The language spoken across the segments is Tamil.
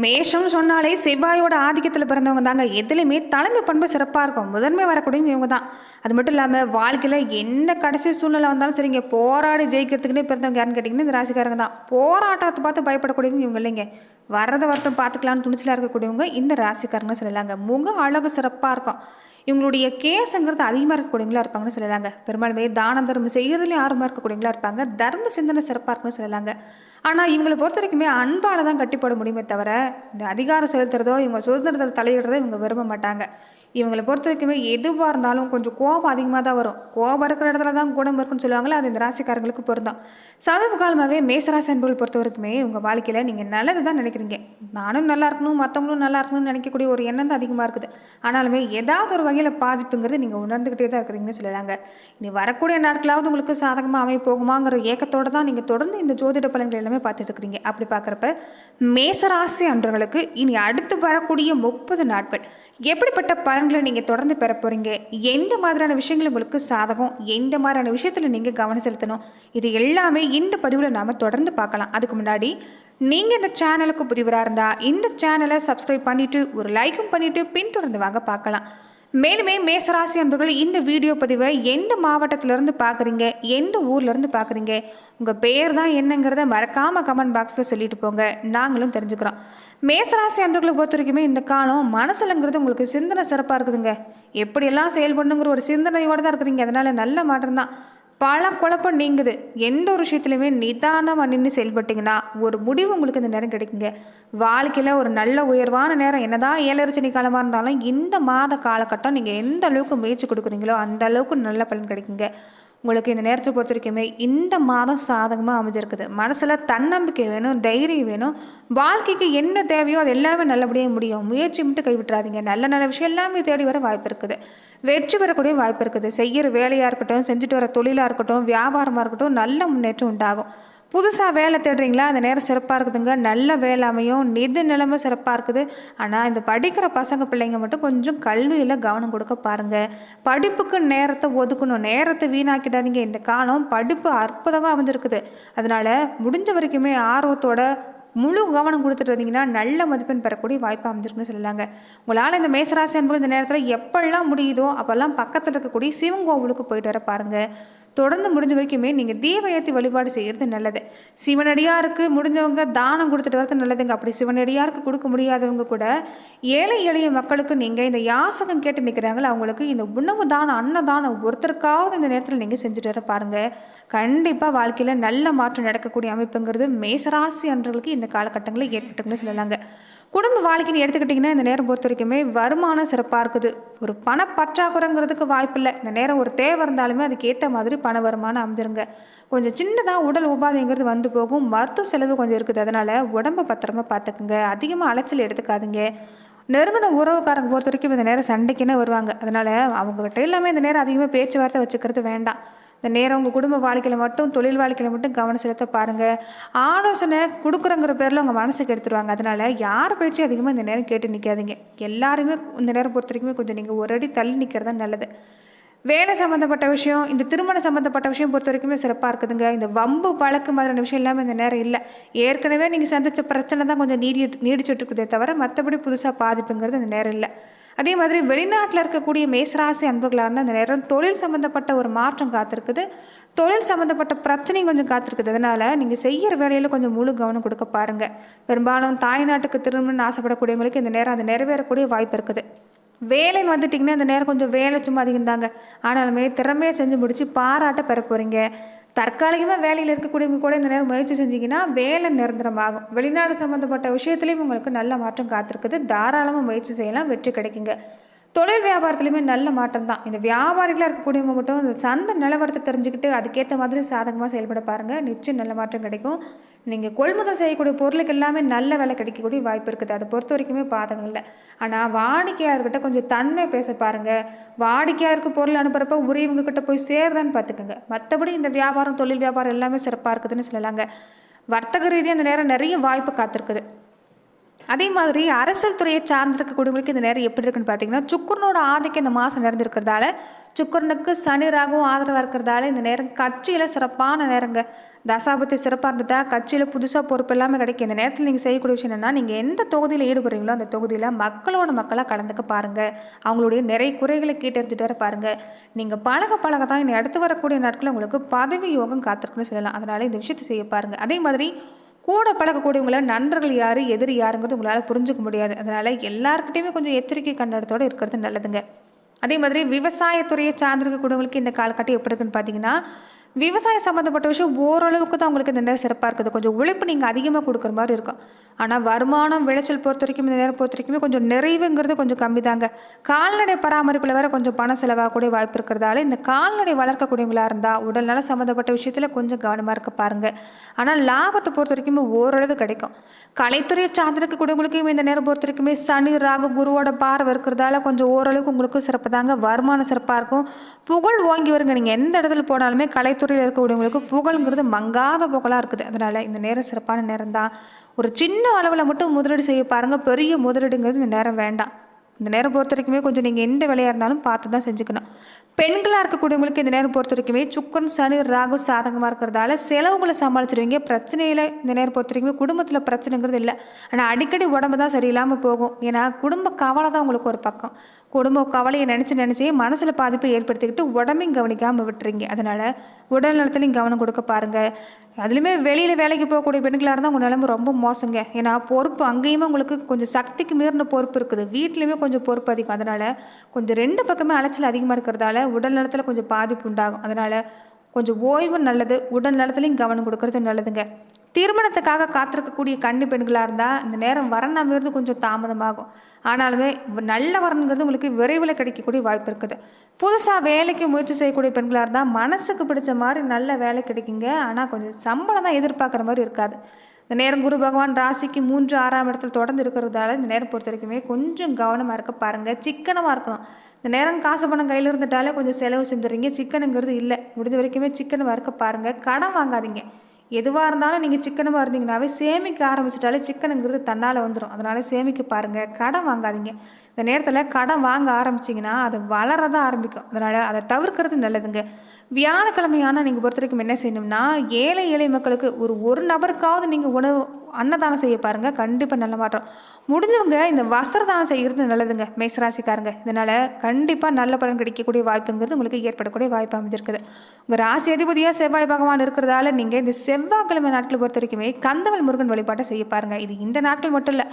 மேஷம் சொன்னாலே செவ்வாயோட ஆதிக்கத்தில் பிறந்தவங்க தாங்க. எதுலையுமே தலைமை பண்பு சிறப்பாக இருக்கும். முதன்மை வரக்கூடியவங்க இவங்க தான். அது மட்டும் இல்லாமல் வாழ்க்கையில் என்ன கடைசி சூழ்நிலை வந்தாலும் சரிங்க போராடி ஜெயிக்கிறதுக்குன்னே பிறந்தவங்க யாருன்னு கேட்டிங்கன்னா இந்த ராசிக்காரங்க தான். போராட்டத்தை பார்த்து பயப்படக்கூடியவங்க இவங்க இல்லைங்க. வரதை வரட்டும் பார்த்துக்கலான்னு துணிச்சலாக இருக்கக்கூடியவங்க இந்த ராசிக்காரங்க சொல்லலாங்க. முக அழகு சிறப்பாக இருக்கும். இவங்களுடைய கேஸுங்கிறது அதிகமாக இருக்கக்கூடியவங்களா இருப்பாங்கன்னு சொல்லலாங்க. பெரும்பாலுமே தான தர்மம் செய்கிறதுலேயும் ஆர்வமாக இருக்கக்கூடியவங்களா இருப்பாங்க. தர்ம சிந்தனை சிறப்பாக இருக்குன்னு சொல்லலாங்க. ஆனால் இவங்களை பொறுத்த வரைக்குமே அன்பால் தான் கட்டிப்போட முடியுமே தவிர இந்த அதிகாரம் செலுத்துறதோ இவங்க சுதந்திரத்தில் தலையிடுறதோ இவங்க விரும்ப மாட்டாங்க. இவங்களை பொறுத்த வரைக்குமே எதுவாக இருந்தாலும் கொஞ்சம் கோபம் அதிகமாக தான் வரும். கோபம் இருக்கிற இடத்துல தான் குணம் இருக்குன்னு சொல்லுவாங்களே அது இந்த ராசிக்காரங்களுக்கு பொருந்தோம். சமீப காலமாகவே மேசராசி அன்புகள் பொறுத்த வரைக்குமே உங்கள் வாழ்க்கையில் நீங்கள் நல்லது தான் நினைக்கிறீங்க. நானும் நல்லா இருக்கணும் மற்றவங்களும் நல்லா இருக்கணும்னு நினைக்கக்கூடிய ஒரு எண்ணம் தான் அதிகமாக இருக்குது. ஆனாலுமே ஏதாவது ஒரு வகையில் பாதிப்புங்கிறது நீங்கள் உணர்ந்துக்கிட்டே தான் இருக்கிறீங்கன்னு சொல்லலாங்க. இனி வரக்கூடிய நாட்களாவது உங்களுக்கு சாதகமாக அமைய போகுமாங்கிற ஏக்கத்தோடு தான் நீங்கள் தொடர்ந்து இந்த ஜோதிட பலன்கள் எல்லாமே பார்த்துட்டு இருக்கிறீங்க. அப்படி பார்க்குறப்ப மேசராசி அன்றவர்களுக்கு இனி அடுத்து வரக்கூடிய முப்பது நாட்கள் எப்படிப்பட்ட பலன்களை நீங்கள் தொடர்ந்து பெற போகிறீங்க எந்த மாதிரியான விஷயங்கள் உங்களுக்கு சாதகம்? எந்த மாதிரியான விஷயத்தில் நீங்கள் கவனம் செலுத்தணும்? இது எல்லாமே இந்த பதிவில் நாம் தொடர்ந்து பார்க்கலாம். அதுக்கு முன்னாடி நீங்கள் இந்த சேனலுக்கு புதிவராக இருந்தால் இந்த சேனலை சப்ஸ்கிரைப் பண்ணிவிட்டு ஒரு லைக்கும் பண்ணிவிட்டு பின்தொடர்ந்து வாங்க பார்க்கலாம். மேலுமே மேசராசி அன்பர்கள் இந்த வீடியோ பதிவை எந்த மாவட்டத்திலேருந்து பார்க்குறீங்க? எந்த ஊர்லேருந்து பார்க்குறீங்க? உங்கள் பேர் தான் என்னங்கிறத மறக்காமல் கமெண்ட் பாக்ஸில் சொல்லிட்டு போங்க. நாங்களும் தெரிஞ்சுக்கிறோம். மேசராசி அன்பர்களை பொறுத்த வரைக்குமே இந்த காலம் மனசுலங்கிறது உங்களுக்கு சிந்தனை சிறப்பாக இருக்குதுங்க. எப்படியெல்லாம் செயல்படணுங்கிற ஒரு சிந்தனையோடு தான் இருக்கிறீங்க. அதனால் நல்ல மாற்றம் தான் பல குழப்பம் நீங்குது. எந்த ஒரு விஷயத்துலையுமே நிதானமாக நின்று செயல்பட்டிங்கன்னா ஒரு முடிவு உங்களுக்கு இந்த நேரம் கிடைக்குங்க. வாழ்க்கையில் ஒரு நல்ல உயர்வான நேரம் என்னதான் ஏழரிச்சனி காலமாக இருந்தாலும் இந்த மாத காலகட்டம் நீங்கள் எந்த அளவுக்கு முயற்சி கொடுக்குறீங்களோ அந்த அளவுக்கு நல்ல பலன் கிடைக்குங்க. உங்களுக்கு இந்த நேரத்தை பொறுத்த வரைக்குமே இந்த மாதம் சாதகமாக அமைஞ்சிருக்குது. மனசில் தன்னம்பிக்கை வேணும் தைரியம் வேணும். வாழ்க்கைக்கு என்ன தேவையோ அது எல்லாமே நல்லபடியாக முடியும். முயற்சி மட்டும் கைவிட்டுறாதீங்க. நல்ல நல்ல விஷயம் எல்லாமே தேடி வர வாய்ப்பு இருக்குது. வெற்றி பெறக்கூடிய வாய்ப்பு இருக்குது. செய்கிற வேலையாக இருக்கட்டும் செஞ்சுட்டு வர தொழிலாக இருக்கட்டும் வியாபாரமாக இருக்கட்டும் நல்ல முன்னேற்றம் உண்டாகும். புதுசாக வேலை தேடுறீங்களா? அந்த நேரம் சிறப்பாக இருக்குதுங்க. நல்ல வேலை அமையும். நிதி நிலைமை சிறப்பாக இருக்குது. ஆனால் இந்த படிக்கிற பசங்க பிள்ளைங்க மட்டும் கொஞ்சம் கல்வியில் கவனம் கொடுக்க பாருங்கள் படிப்புக்கு நேரத்தை ஒதுக்கணும். நேரத்தை வீணாக்கிடாதீங்க. இந்த காலம் படிப்பு அற்புதமாக வந்திருக்குது. அதனால் முடிஞ்ச வரைக்குமே ஆர்வத்தோட முழு கவனம் கொடுத்துட்டு இருந்தீங்கன்னா நல்ல மதிப்பெண் பெறக்கூடிய வாய்ப்பு அமைஞ்சிருக்குன்னு சொல்லலாங்க. உங்களால் இந்த மேசராசி அன்பு இந்த நேரத்தில் எப்பெல்லாம் முடியுதோ அப்போல்லாம் பக்கத்தில் இருக்கக்கூடிய சிவன் கோவிலுக்கு போயிட்டு வர பாருங்கள் தொடர்ந்து முடிஞ்ச வரைக்குமே நீங்கள் தீப ஏற்றி வழிபாடு செய்கிறது நல்லது. சிவனடியாருக்கு முடிஞ்சவங்க தானம் கொடுத்துட்டு வரது நல்லதுங்க. அப்படி சிவனடியாருக்கு கொடுக்க முடியாதவங்க கூட ஏழை எளிய மக்களுக்கு நீங்கள் இந்த யாசகம் கேட்டு நிற்கிறாங்களோ அவங்களுக்கு இந்த உணவு தானம் அன்னதானம் ஒருத்தருக்காவது இந்த நேரத்தில் நீங்கள் செஞ்சுட்டு வர பாருங்கள் கண்டிப்பாக வாழ்க்கையில் நல்ல மாற்றம் நடக்கக்கூடிய அமைப்புங்கிறது மேசராசி அன்றர்களுக்கு இந்த காலகட்டங்களில் ஏற்பட்டுக்குன்னு சொல்லலாங்க. குடும்ப வாழ்க்கைன்னு எடுத்துக்கிட்டிங்கன்னா இந்த நேரம் பொறுத்த வரைக்குமே வருமானம் சிறப்பாக இருக்குது. ஒரு பண பற்றாக்குறைங்கிறதுக்கு வாய்ப்பில்லை இந்த நேரம் ஒரு தேவை இருந்தாலுமே அதுக்கு ஏற்ற மாதிரி பண வருமானம் அமைஞ்சிருங்க. கொஞ்சம் சின்னதாக உடல் உபாதைங்கிறது வந்து போகும். மருத்துவ செலவு கொஞ்சம் இருக்குது. அதனால் உடம்பை பத்திரமா பார்த்துக்குங்க அதிகமாக அலைச்சல் எடுத்துக்காதீங்க. நெருங்கின உறவுக்காரங்க பொறுத்த வரைக்கும் இந்த நேரம் சண்டைக்குன்னே வருவாங்க. அதனால் அவங்ககிட்ட எல்லாமே இந்த நேரம் அதிகமாக பேச்சுவார்த்தை வச்சுக்கிறது வேண்டாம். இந்த நேரம் உங்கள் குடும்ப வாழ்க்கையில் மட்டும் தொழில் வாழ்க்கையில் மட்டும் கவனம் செலுத்த பாருங்கள் ஆலோசனை கொடுக்குறங்கிற பேரில் உங்கள் மனசுக்கு எடுத்துருவாங்க. அதனால் யார் பேச்சு அதிகமாக இந்த நேரம் கேட்டு நிற்காதீங்க எல்லாருமே இந்த நேரம் பொறுத்த வரைக்குமே கொஞ்சம் நீங்கள் ஒரு அடி தள்ளி நிற்கிறது தான் நல்லது. வேலை சம்மந்தப்பட்ட விஷயம் இந்த திருமணம் சம்மந்தப்பட்ட விஷயம் பொறுத்த வரைக்குமே சிறப்பாக இருக்குதுங்க. இந்த வம்பு வழக்கு மாதிரியான விஷயம் இல்லாமல் இந்த நேரம் இல்லை. ஏற்கனவே நீங்கள் சந்தித்த பிரச்சனை தான் கொஞ்சம் நீடி நீடிச்சுட்டு இருக்குதே தவிர மற்றபடி புதுசாக பாதிப்புங்கிறது இந்த நேரம் இல்லை. அதே மாதிரி வெளிநாட்டில் இருக்கக்கூடிய மேசராசி அன்பர்களாக இருந்தால் அந்த நேரம் தொழில் சம்மந்தப்பட்ட ஒரு மாற்றம் காத்திருக்குது. தொழில் சம்மந்தப்பட்ட பிரச்சனையும் கொஞ்சம் காத்திருக்குது. அதனால் நீங்கள் செய்கிற வேலையில் கொஞ்சம் முழு கவனம் கொடுக்க பாருங்கள் பெரும்பாலும் தாய்நாட்டுக்கு திரும்பணும்னு ஆசைப்படக்கூடியவங்களுக்கு இந்த நேரம் அது நிறைவேறக்கூடிய வாய்ப்பு இருக்குது. வேலைன்னு வந்துட்டிங்கன்னா இந்த நேரம் கொஞ்சம் வேலை சும்மா அதிகம் தாங்க ஆனாலுமே திறமையை செஞ்சு முடித்து பாராட்ட பெற போகிறீங்க தற்காலிகமாக வேலையில் இருக்கக்கூடியவங்க கூட இந்த நேரம் முயற்சி செஞ்சீங்கன்னா வேலை நிரந்தரமாகும். வெளிநாடு சம்மந்தப்பட்ட விஷயத்துலையும் உங்களுக்கு நல்ல மாற்றம் காத்திருக்குது. தாராளமாக முயற்சி செய்யலாம். வெற்றி கிடைக்குங்க. தொழில் வியாபாரத்துலையுமே நல்ல மாற்றம் தான் இந்த வியாபாரிகளாக இருக்கக்கூடியவங்க மட்டும் இந்த சந்தை நிலவரத்தை தெரிஞ்சுக்கிட்டு அதுக்கேற்ற மாதிரி சாதகமாக செயல்பட பாருங்கள் நிச்சயம் நல்ல மாற்றம் கிடைக்கும். நீங்கள் கொள்முதல் செய்யக்கூடிய பொருளுக்கு எல்லாமே நல்ல விலை கிடைக்கக்கூடிய வாய்ப்பு இருக்குது. அதை பொறுத்த வரைக்குமே பாதகம் இல்லை. ஆனால் வாடிக்கையாளர்கிட்ட கொஞ்சம் தன்மை பேச பாருங்கள் வாடிக்கையாருக்கு பொருள் அனுப்புகிறப்ப உரியவங்க கிட்ட போய் சேருதான்னு பார்த்துக்கோங்க. மற்றபடி இந்த வியாபாரம் தொழில் வியாபாரம் எல்லாமே சிறப்பாக இருக்குதுன்னு சொல்லலாங்க. வர்த்தக ரீதியாக அந்த நேரம் நிறைய வாய்ப்பு காத்திருக்குது. அதே மாதிரி அரசியல் துறையை சார்ந்திருக்கக்கூடியவங்களுக்கு இந்த நேரம் எப்படி இருக்குன்னு பார்த்தீங்கன்னா சுக்கரனோட ஆதிக்கம் இந்த மாதம் நிறைந்திருக்கிறதால சுக்கரனுக்கு சனி ராகவும் ஆதரவாக இருக்கிறதால இந்த நேரம் கட்சியில் சிறப்பான நேரங்க. தசாபத்தி சிறப்பாக இருந்ததா கட்சியில் புதுசாக பொறுப்பு எல்லாமே கிடைக்கும். இந்த நேரத்தில் நீங்கள் செய்யக்கூடிய விஷயம் என்னென்னா நீங்கள் எந்த தொகுதியில் ஈடுபடுறீங்களோ அந்த தொகுதியில் மக்களோட மக்களாக கலந்துக்க பாருங்கள் அவங்களுடைய நிறைய குறைகளை கேட்டெடுத்துட்டு வர பாருங்கள் நீங்கள் பழக பழக தான் இனி அடுத்து வரக்கூடிய நாட்களில் உங்களுக்கு பதவி யோகம் காத்திருக்குன்னு சொல்லலாம். அதனால் இந்த விஷயத்தை செய்ய பாருங்கள் அதே மாதிரி கூட பழக்கக்கூடியவங்கள நண்பர்கள் யார் எதிரி யாருங்கிறது உங்களால் புரிஞ்சுக்க முடியாது. அதனால் எல்லாருக்கிட்டையுமே கொஞ்சம் எச்சரிக்கை கண்ணடத்தோடு இருக்கிறது நல்லதுங்க. அதே மாதிரி விவசாயத்துறையை சார்ந்திருக்கக்கூடியவங்களுக்கு இந்த காலகட்டம் எப்படி இருக்குன்னு பார்த்தீங்கன்னா விவசாயம் சம்மந்தப்பட்ட விஷயம் ஓரளவுக்கு தான் உங்களுக்கு இந்த நேரம் சிறப்பாக இருக்குது. கொஞ்சம் உழைப்பு நீங்கள் அதிகமாக கொடுக்குற மாதிரி இருக்கும். ஆனால் வருமானம் விளைச்சல் பொறுத்த வரைக்கும் இந்த நேரம் பொறுத்த வரைக்குமே கொஞ்சம் நிறைவுங்கிறது கொஞ்சம் கம்மி தாங்க. கால்நடை பராமரிப்பில் வேறு கொஞ்சம் பணம் செலவாகக்கூடிய வாய்ப்பு இருக்கிறதால இந்த கால்நடை வளர்க்கக்கூடியவங்களாக இருந்தால் உடல்நல சம்மந்தப்பட்ட விஷயத்தில் கொஞ்சம் கவனமாக இருக்க பாருங்கள் ஆனால் லாபத்தை பொறுத்த வரைக்குமே ஓரளவு கிடைக்கும். கலைத்துறையை சார்ந்திருக்கக்கூடியவங்களுக்கும் இந்த நேரம் பொறுத்த வரைக்குமே சனி ராகு குருவோட பார்வை இருக்கிறதால கொஞ்சம் ஓரளவுக்கு உங்களுக்கும் சிறப்பு தாங்க. வருமானம் சிறப்பாக இருக்கும். புகழ் ஓங்கி வருங்க. நீங்கள் எந்த இடத்துல போனாலுமே கலைத்துறையில் இருக்கக்கூடியவங்களுக்கு புகழ்ங்கிறது மங்காத புகழாக இருக்குது. அதனால் இந்த நேரம் சிறப்பான நேரம் தான். ஒரு சின்ன அளவில் மட்டும் முதலீடு செய்ய பாருங்கள் பெரிய முதலீடுங்கிறது இந்த நேரம் வேண்டாம். இந்த நேரம் பொறுத்த வரைக்குமே கொஞ்சம் நீங்கள் எந்த வேலையாக இருந்தாலும் பார்த்து தான் செஞ்சுக்கணும். பெண்களாக இருக்கக்கூடியவங்களுக்கு இந்த நேரம் பொறுத்த வரைக்குமே சுக்கன் சனி ராகு சாதகமாக இருக்கிறதால செலவுகளை சமாளிச்சிருவீங்க. பிரச்சனையில் இந்த நேரம் பொறுத்த வரைக்குமே குடும்பத்தில் பிரச்சனைங்கிறது இல்லை. ஆனால் அடிக்கடி உடம்பு தான் சரியில்லாமல் போகும். ஏன்னா குடும்ப கவலை தான் உங்களுக்கு ஒரு பக்கம். குடும்ப கவலையை நினச்சி நினச்சி மனசில் பாதிப்பை ஏற்படுத்திக்கிட்டு உடம்பையும் கவனிக்காமல் விட்டுறீங்க. அதனால் உடல் நலத்துலையும் கவனம் கொடுக்க பாருங்கள் அதுலேயுமே வெளியில் வேலைக்கு போகக்கூடிய பெண்களாக இருந்தால் உங்கள் நிலைமை ரொம்ப மோசங்க. ஏன்னா பொறுப்பு அங்கேயுமே உங்களுக்கு கொஞ்சம் சக்திக்கு மீறின பொறுப்பு இருக்குது. வீட்லேயுமே கொஞ்சம் பொறுப்பு அதிகம். அதனால் கொஞ்சம் ரெண்டு பக்கமே அலைச்சல் அதிகமாக இருக்கிறதால உடல் நலத்தில் கொஞ்சம் பாதிப்பு உண்டாகும். அதனால் கொஞ்சம் ஓய்வு நல்லது உடல் நலத்துலையும் கவனம் கொடுக்கறது நல்லதுங்க. திருமணத்துக்காக காத்திருக்கக்கூடிய கன்னி பெண்களாக இருந்தால் இந்த நேரம் வரன் அமைகிறது கொஞ்சம் தாமதமாகும். ஆனாலுமே நல்ல வரன்கிறது உங்களுக்கு விரைவில் கிடைக்கக்கூடிய வாய்ப்பு இருக்குது. புதுசாக வேலைக்கு முயற்சி செய்யக்கூடிய பெண்களாக இருந்தால் மனசுக்கு பிடிச்ச மாதிரி நல்ல வேலை கிடைக்குங்க. ஆனால் கொஞ்சம் சம்பளம் தான் எதிர்பார்க்குற மாதிரி இருக்காது. இந்த நேரம் குரு பகவான் ராசிக்கு மூன்று ஆறாம் இடத்துல தொடர்ந்து இருக்கிறதால இந்த நேரம் பொறுத்த வரைக்குமே கொஞ்சம் கவனமாக இருக்க பாருங்கள் சிக்கனமாக இருக்கணும். இந்த நேரம் காசு பணம் கையில் இருந்துட்டாலே கொஞ்சம் செலவு செஞ்சுறீங்க சிக்கனுங்கிறது இல்லை. முடிஞ்ச வரைக்குமே சிக்கனமாக இருக்க பாருங்கள் கடன் வாங்காதீங்க. எதுவாக இருந்தாலும் நீங்கள் சிக்கனமாக இருந்தீங்கனாவே சேமிக்க ஆரம்பிச்சிட்டாலே சிக்கனுங்கிறது தன்னால் வந்துடும் அதனால் சேமிக்க பாருங்கள் கடன் வாங்காதீங்க. இந்த நேரத்தில் கடன் வாங்க ஆரம்பிச்சிங்கன்னா அது வளரதான் ஆரம்பிக்கும். அதனால் அதை தவிர்க்கிறது நல்லதுங்க. வியாழக்கிழமையான நீங்கள் பொறுத்த வரைக்கும் என்ன செய்யணும்னா ஏழை ஏழை மக்களுக்கு ஒரு ஒரு நபருக்காவது நீங்கள் உணவு அன்னதானம் செய்ய பாருங்கள் கண்டிப்பாக நல்ல மாற்றம். முடிஞ்சவங்க இந்த வஸ்திரதானம் செய்கிறது நல்லதுங்க. மேசராசிக்காரங்க. இதனால் கண்டிப்பாக நல்ல பலன் கிடைக்கக்கூடிய வாய்ப்புங்கிறது உங்களுக்கு ஏற்படக்கூடிய வாய்ப்பு அமைஞ்சிருக்குது. உங்கள் ராசி அதிபதியாக செவ்வாய் பகவான் இருக்கிறதால நீங்கள் இந்த செவ்வாய்க்கிழமை நாட்களை பொறுத்த வரைக்குமே கந்தவல் முருகன் வழிபாட்டை செய்ய பாருங்கள் இது இந்த நாட்கள் மட்டும் இல்லை.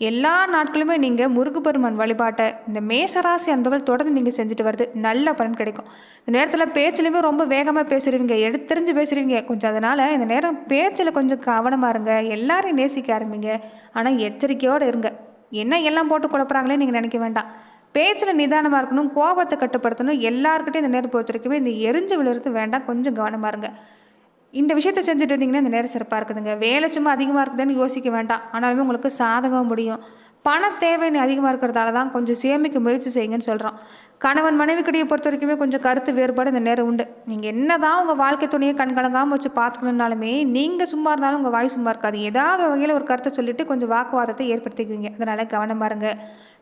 எல்லா நாட்களுமே நீங்கள் முருகப்பெருமான் வழிபாட்டை இந்த மேசராசி அன்பர்கள் தொடர்ந்து நீங்கள் செஞ்சுட்டு வருது நல்ல பலன் கிடைக்கும். இந்த நேரத்தில் பேச்சிலையுமே ரொம்ப வேகமாக பேசுகிறீங்க எடுத்தெறிஞ்சு பேசுகிறீங்க கொஞ்சம் அதனால் இந்த நேரம் பேச்சில் கொஞ்சம் கவனமாக இருங்க எல்லாரையும் நேசிக்க ஆரம்பிங்க. ஆனால் எச்சரிக்கையோடு இருங்க. என்ன எல்லாம் போட்டு குழப்பறாங்களே நீங்கள் நினைக்க வேண்டாம். பேச்சில் நிதானமாக இருக்கணும் கோபத்தை கட்டுப்படுத்தணும். எல்லாருக்கிட்டையும் இந்த நேரம் பொறுத்த வரைக்குமே இந்த எரிஞ்சு விழுறது வேண்டாம். கொஞ்சம் கவனமாக இருங்க. இந்த விஷயத்தை செஞ்சுட்டு இருந்தீங்கன்னா இந்த நேரம் சிறப்பாக இருக்குதுங்க. வேலை சும்மா அதிகமாக இருக்குதுன்னு யோசிக்க வேண்டாம். ஆனாலுமே உங்களுக்கு சாதகம் முடியும். பண தேவை அதிகமாக இருக்கிறதால தான் கொஞ்சம் சேமிக்க முயற்சி செய்யுங்கன்னு சொல்கிறோம் கணவன் மனைவிக்கிடையை பொறுத்த வரைக்குமே கொஞ்சம் கருத்து வேறுபாடு இந்த நேரம் உண்டு. நீங்கள் என்ன தான் உங்கள் வாழ்க்கை துணையை கண்கலங்காமல் வச்சு பார்த்துக்கணுன்னாலுமே நீங்கள் சும்மா இருந்தாலும் உங்கள் வாய் சும்மா இருக்காது. ஏதாவது ஒரு வகையில் ஒரு கருத்தை சொல்லிட்டு கொஞ்சம் வாக்குவாதத்தை ஏற்படுத்திக்குவீங்க. அதனால் கவனமாக இருங்க.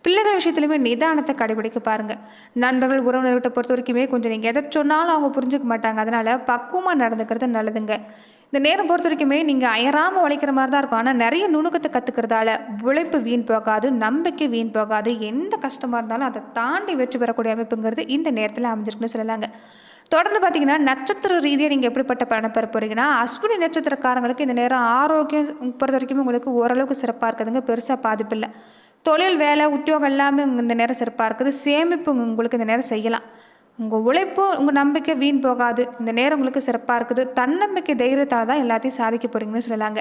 பிள்ளைகள் விஷயத்துலையுமே நிதானத்தை கடைபிடிக்க பாருங்கள் நண்பர்கள் உறவினர்கிட்ட பொறுத்த வரைக்குமே கொஞ்சம் நீங்கள் எதை சொன்னாலும் அவங்க புரிஞ்சுக்க மாட்டாங்க. அதனால் பக்குவமாக நடந்துக்கிறது நல்லதுங்க. இந்த நேரம் பொறுத்த வரைக்குமே நீங்கள் அயராமல் உழைக்கிற மாதிரி தான் இருக்கும். ஆனால் நிறைய நுணுக்கத்தை கற்றுக்கிறதால உழைப்பு வீண் போகாது நம்பிக்கை வீண் போகாது. எந்த கஷ்டமாக இருந்தாலும் அதை தாண்டி வெற்றி பெறக்கூடிய அமைப்புங்கிறது இந்த நேரத்தில் அமைஞ்சிருக்குன்னு சொல்லலாங்க. தொடர்ந்து பார்த்தீங்கன்னா நட்சத்திர ரீதியாக நீங்கள் எப்படிப்பட்ட பலனை பெற போகிறீங்கன்னா அஸ்வினி நட்சத்திரக்காரங்களுக்கு இந்த நேரம் ஆரோக்கியம் பொறுத்த வரைக்கும் உங்களுக்கு ஓரளவுக்கு சிறப்பாக இருக்குதுங்க. பெருசாக பாதிப்பு இல்லை. தொழில் வேலை உத்தியோகம் எல்லாமே இந்த நேரம் சிறப்பாக இருக்குது. சேமிப்பு உங்களுக்கு இந்த நேரம் செய்யலாம். உங்கள் உழைப்பும் உங்கள் நம்பிக்கை வீண் போகாது. இந்த நேரம் உங்களுக்கு சிறப்பாக இருக்குது. தன்னம்பிக்கை தைரியத்தால் தான் எல்லாத்தையும் சாதிக்க போகிறீங்கன்னு சொல்லலாங்க.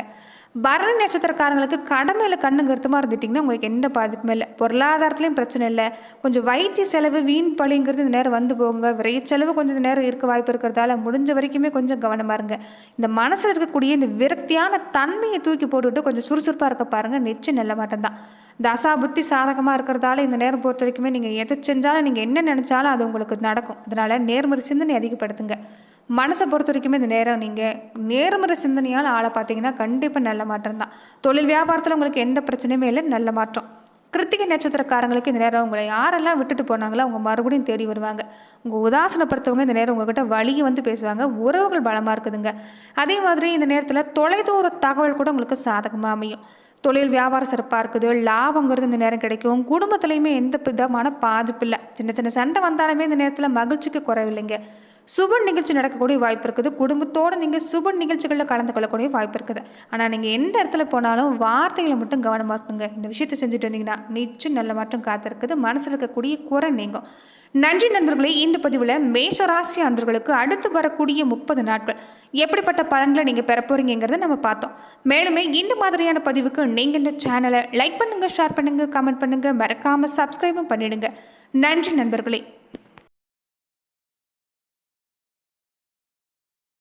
பரணி நட்சத்திரக்காரங்களுக்கு கடமையில் கண்ணு கருத்துமாக இருந்துட்டிங்கன்னா உங்களுக்கு எந்த பாதிப்புமே இல்லை. பொருளாதாரத்துலேயும் பிரச்சனை இல்லை. கொஞ்சம் வைத்திய செலவு வீண் பழிங்கிறது இந்த நேரம் வந்து போங்க விரைய செலவு கொஞ்சம் இந்த நேரம் இருக்க வாய்ப்பு இருக்கிறதால முடிஞ்ச வரைக்குமே கொஞ்சம் கவனமாக இருங்க. இந்த மனசில் இருக்கக்கூடிய இந்த விரக்தியான தன்மையை தூக்கி போட்டுவிட்டு கொஞ்சம் சுறுசுறுப்பாக இருக்க பாருங்கள் நிச்சயம் நல்ல மாட்டம் தான் தசா புத்தி சாதகமாக இருக்கிறதால இந்த நேரம் பொறுத்த வரைக்குமே நீங்கள் எதை செஞ்சாலும் நீங்கள் என்ன நினச்சாலும் அது உங்களுக்கு நடக்கும். அதனால் நேர்மறை சிந்தனை அதிகப்படுத்துங்க. மனசை பொறுத்த வரைக்குமே இந்த நேரம் நீங்கள் நேர்மறை சிந்தனையால் ஆளை பார்த்தீங்கன்னா கண்டிப்பாக நல்ல மாற்றம் தான். தொழில் வியாபாரத்தில் உங்களுக்கு எந்த பிரச்சனையுமே இல்லை நல்ல மாற்றம். கிருத்திகை நட்சத்திரக்காரங்களுக்கு இந்த நேரம் உங்களை யாரெல்லாம் விட்டுட்டு போனாங்களோ அவங்க மறுபடியும் தேடி வருவாங்க. உங்கள் உதாசனப்படுத்தவங்க இந்த நேரம் உங்ககிட்ட வழியை வந்து பேசுவாங்க. உறவுகள் பலமாக இருக்குதுங்க. அதே மாதிரி இந்த நேரத்தில் தொலைதூர தகவல் கூட உங்களுக்கு சாதகமாக அமையும். தொழில் வியாபாரம் சிறப்பாக இருக்குது லாபங்கிறது இந்த நேரம் கிடைக்கும். குடும்பத்துலேயுமே எந்த விதமான பாதிப்பு இல்லை. சின்ன சின்ன சண்டை வந்தாலுமே இந்த நேரத்தில் மகிழ்ச்சிக்கு குறைவில்லைங்க. சுப நிகழ்ச்சி நடக்கக்கூடிய வாய்ப்பு இருக்குது. குடும்பத்தோடு நீங்கள் சுப நிகழ்ச்சிகளில் கலந்து கொள்ளக்கூடிய வாய்ப்பு இருக்குது. ஆனால் நீங்கள் எந்த இடத்துல போனாலும் வார்த்தைகளை மட்டும் கவனமாக இருக்குங்க இந்த விஷயத்தை செஞ்சுட்டு வந்தீங்கன்னா நிச்சயம் நல்ல மாற்றம் காத்திருக்குது. மனசில் இருக்கக்கூடிய குறை நீங்கும். நன்றி நண்பர்களே இந்த பதிவில் மேஷராசி அன்பர்களுக்கு அடுத்து வரக்கூடிய முப்பது நாட்கள் எப்படிப்பட்ட பலன்களை நீங்கள் பெற போகிறீங்கிறத நம்ம பார்த்தோம். மேலுமே இந்த மாதிரியான பதிவுக்கு நீங்கள் இந்த சேனலை லைக் பண்ணுங்கள் ஷேர் பண்ணுங்கள் கமெண்ட் பண்ணுங்கள் மறக்காமல் சப்ஸ்கிரைபும் பண்ணிடுங்க. நன்றி நண்பர்களே.